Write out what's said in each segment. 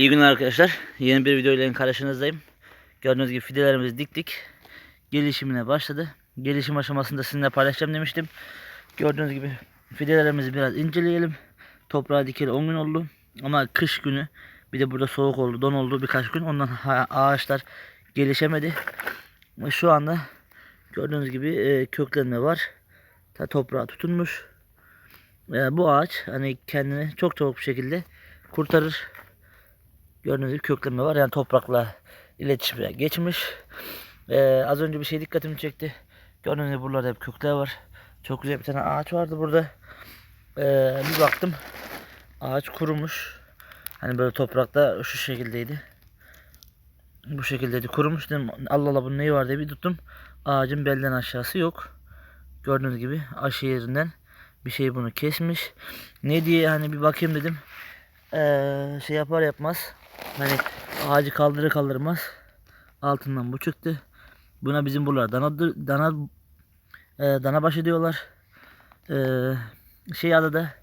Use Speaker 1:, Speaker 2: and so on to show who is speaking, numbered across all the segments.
Speaker 1: İyi günler arkadaşlar. Yeni bir video ile karşınızdayım. Gördüğünüz gibi fidelerimizi diktik. Gelişimine başladı. Gelişim aşamasında sizinle paylaşacağım demiştim. Gördüğünüz gibi fidelerimizi biraz inceleyelim. Toprağa dikeli 10 gün oldu. Ama kış günü bir de burada soğuk oldu, don oldu birkaç gün. Ondan ağaçlar gelişemedi. Şu anda gördüğünüz gibi e, köklenme var. Ta toprağa tutunmuş. E, bu ağaç hani kendini çok çabuk bir şekilde kurtarır. Gördüğünüz gibi köklenme var. Yani toprakla iletişime geçmiş. Ee, az önce bir şey dikkatimi çekti. Gördüğünüz gibi buralarda hep kökler var. Çok güzel bir tane ağaç vardı burada. Ee, bir baktım ağaç kurumuş. Hani böyle toprakta şu şekildeydi. Bu şekildeydi kurumuş dedim Allah Allah bunun neyi var diye bir tuttum. Ağacın belden aşağısı yok. Gördüğünüz gibi aşı yerinden bir şey bunu kesmiş. Ne diye hani bir bakayım dedim. Ee, şey yapar yapmaz hani ağacı kaldırır kaldırmaz altından bu çıktı. Buna bizim buralar dana dana e, dana başı diyorlar. Ee, şey adı da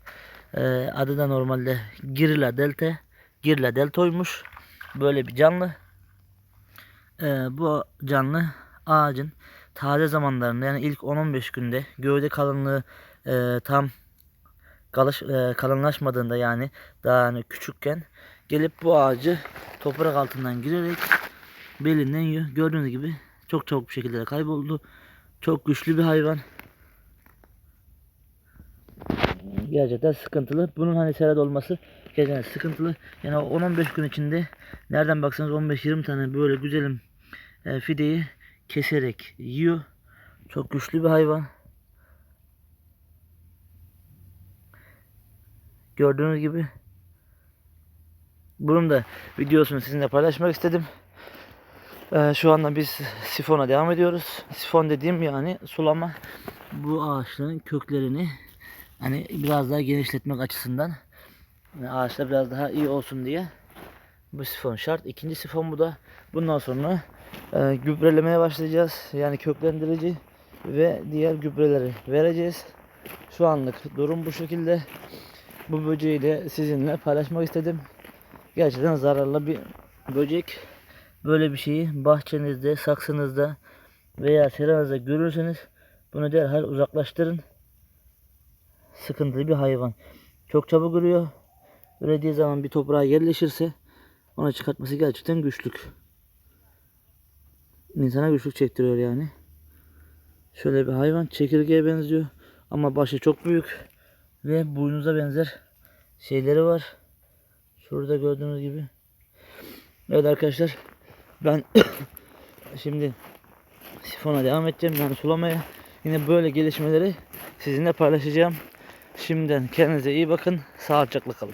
Speaker 1: e, adı da normalde Girla Delta. Girla Deltoymuş. Böyle bir canlı. Ee, bu canlı ağacın taze zamanlarında yani ilk 10-15 günde gövde kalınlığı e, tam kalış, e, kalınlaşmadığında yani daha hani küçükken gelip bu ağacı toprak altından girerek belinden yiyor. Gördüğünüz gibi çok çabuk bir şekilde de kayboldu. Çok güçlü bir hayvan. Gerçekten sıkıntılı. Bunun hani serada olması gerçekten sıkıntılı. Yani 10-15 gün içinde nereden baksanız 15-20 tane böyle güzelim e, fideyi keserek yiyor. Çok güçlü bir hayvan. Gördüğünüz gibi bunun da videosunu sizinle paylaşmak istedim. Ee, şu anda biz sifona devam ediyoruz. Sifon dediğim yani sulama bu ağaçların köklerini hani biraz daha genişletmek açısından yani ağaçlar biraz daha iyi olsun diye bu sifon şart. İkinci sifon bu da. Bundan sonra e, gübrelemeye başlayacağız. Yani köklendirici ve diğer gübreleri vereceğiz. Şu anlık durum bu şekilde. Bu böceği de sizinle paylaşmak istedim. Gerçekten zararlı bir böcek. Böyle bir şeyi bahçenizde, saksınızda veya seranızda görürseniz bunu derhal uzaklaştırın. Sıkıntılı bir hayvan. Çok çabuk ürüyor. Ürediği zaman bir toprağa yerleşirse onu çıkartması gerçekten güçlük. İnsana güçlük çektiriyor yani. Şöyle bir hayvan çekirgeye benziyor ama başı çok büyük ve boynuza benzer şeyleri var. Şurada gördüğünüz gibi. Evet arkadaşlar ben şimdi sifona devam edeceğim yani sulamaya. Yine böyle gelişmeleri sizinle paylaşacağım. Şimdiden kendinize iyi bakın. Sağlıcakla kalın.